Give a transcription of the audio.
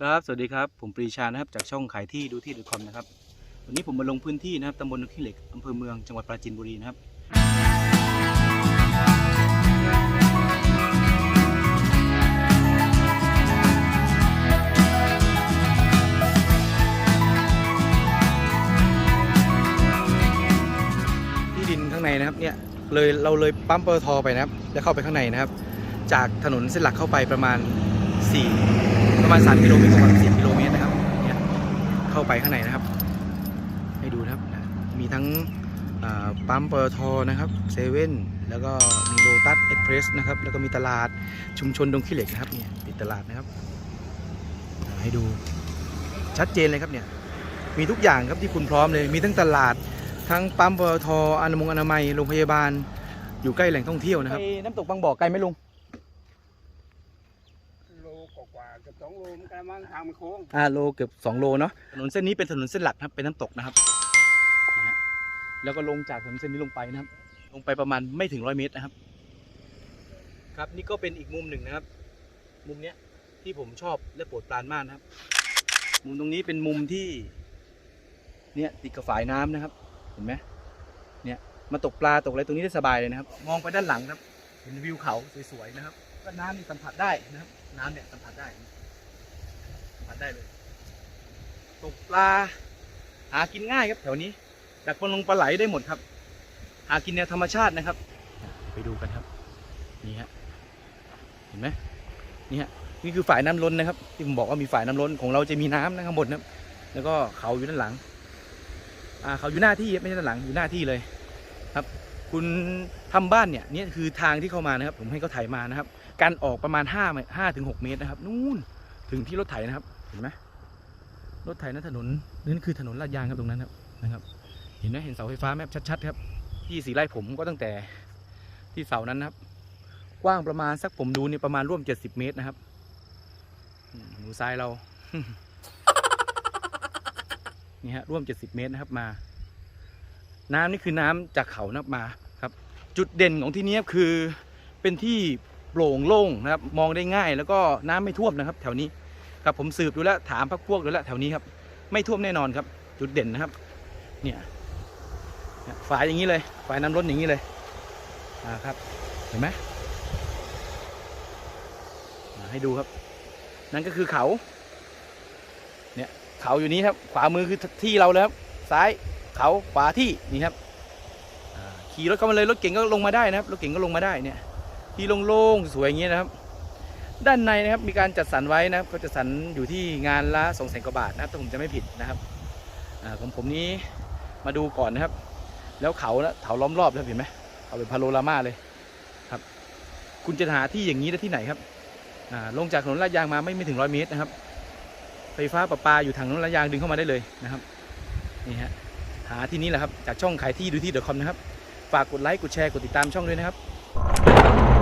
ครับ สวัสดีครับ ผมปรีชานะครับ จากช่องขายที่ดูที่ .com นะครับ วันนี้ผมมาลงพื้นที่นะครับตำบลนกขี้เหล็กอำเภอเมืองจังหวัดปราจีนบุรีนะครับ ที่ดินข้างในนะครับเนี่ยเลยเราเลยปั๊มปตทไปนะครับ แล้วเข้าไปข้างในนะครับ จากถนนเส้นหลักเข้าไปประมาณ 4 ประมาณ 3 กิโลเมตรกว่า4กิโลเมตรนะครับเนี่ยเข้าไปข้างในนะครับ ให้ดูนะครับ มีทั้งปั๊มปตทนะครับเซเว่นแล้วก็มีโลตัสเอ็กเพรสนะครับ แล้วก็มีตลาดชุมชนดงขี้เหล็กนะครับเนี่ยติดตลาดนะครับ ให้ดูชัดเจนเลยครับเนี่ยมีทุกอย่างครับที่คุณพร้อมเลย มีทั้งตลาดทั้งปั๊มปตทอนามัยอนามัยโรงพยาบาล อยู่ใกล้แหล่งท่องเที่ยวนะครับน้ำตกบางบ่อไกลไหมลุง กว่าๆเกับสองโลมันกระมังทางมันโค้งอ่าโลเกือบ2โลเนาะถนนเส้นนี้เป็นถนนเส้นหลักนะครับเป็นน้ำตกนะครับนะฮะแล้วก็ลงจากถนนเส้นนี้ลงไปนะครับ ลงไปประมาณไม่ถึงร้อยเมตรนะครับ ครับนี่ก็เป็นอีกมุมหนึ่งนะครับ มุมเนี้ยที่ผมชอบและโปรดปรานมากนะครับ มุมตรงนี้เป็นมุมที่ เนี่ยติดกับฝายน้ำนะครับ เห็นไหมเนี่ยมาตกปลาตกอะไรตรงนี้ได้สบายเลยนะครับ มองไปด้านหลังครับ เห็นวิวเขาสวยๆนะครับ ก็น้ำนี่สัมผัสได้นะครับ น้ำเนี่ยสัมผัสได้สัมผัสได้เลยตกปลา หากินง่ายครับแถวนี้ ดักปลาลงปลาไหลได้หมดครับ หากินแนวธรรมชาตินะครับ ไปดูกันครับนี่ฮะเห็นไหมนี่ฮะนี่คือฝ่ายน้ำล้นนะครับ ที่ผมบอกว่ามีฝ่ายน้ำล้นของเราจะมีน้ำนะข้างบนนะแล้วก็เขาอยู่ด้านหลัง อ่าเขาอยู่หน้าที่ไม่ใช่ด้านหลังอยู่หน้าที่เลยครับ คุณทำบ้านเนี่ยนี่คือทางที่เข้ามานะครับ ผมให้เขาไถมานะครับ การออกประมาณ5 5ถึง6เมตรนะครับ นู่นถึงที่รถไถนะครับเห็นไหมรถไถนะถนนนั่นคือถนนลาดยางครับตรงนั้นครับนะครับ เห็นไหมเห็นเสาไฟฟ้าไหมครับชัดๆครับที่สีไร่ผมก็ตั้งแต่ที่เสานั้นนะครับ กว้างประมาณสักผมดูนี่ประมาณร่วม 70 เมตรนะครับอืมมือซ้ายเรานี่ฮะร่วม 70 เมตรนะครับมา น้ำนี่คือน้ำจากเขานะครับมา จุดเด่นของที่นี้คือเป็นที่โปร่งโล่งนะครับมองได้ง่าย แล้วก็น้ำไม่ท่วมนะครับ แถวนี้ครับผมสืบดูแล้วถามพักพวกดูแล้วแถวนี้ครับ ไม่ท่วมแน่นอนครับ จุดเด่นนะครับ เนี่ยฝายอย่างนี้เลยฝายน้ำล้นอย่างนี้เลยอ่าครับเห็นไหมให้ดูครับ นั่นก็คือเขาเนี่ยเขาอยู่นี้ครับ ขวามือคือที่เราเลยครับซ้ายเขาขวาที่นี่ครับ ขี่รถเข้ามาเลยรถเก่งก็ลงมาได้นะครับรถเก่งก็ลงมาได้เนี่ยที่โล่งๆสวยอย่างนี้นะครับ ด้านในนะครับมีการจัดสรรไว้นะครับก็จัดสรรอยู่ที่งานละสองแสนกว่าบาทนะครับถ้าผมจะไม่ผิดนะครับอของผมนี้มาดูก่อนนะครับ แล้วเขานะเขาล้อมรอบนะครับเห็นไหมเขาเป็นพาโรรามาเลยครับ คุณจะหาที่อย่างนี้ได้ที่ไหนครับอ่าลงจากถนนลาดยางมาไม่ไม่ถึงร้อยเมตรนะครับ ไฟฟ้าประปาอยู่ทางถนนลาดยางดึงเข้ามาได้เลยนะครับนี่ฮะหาที่นี้แหละครับจากช่องขายที่ดูที่ .com นะครับ ฝากกดไลค์กดแชร์กดติดตามช่องด้วยนะครับ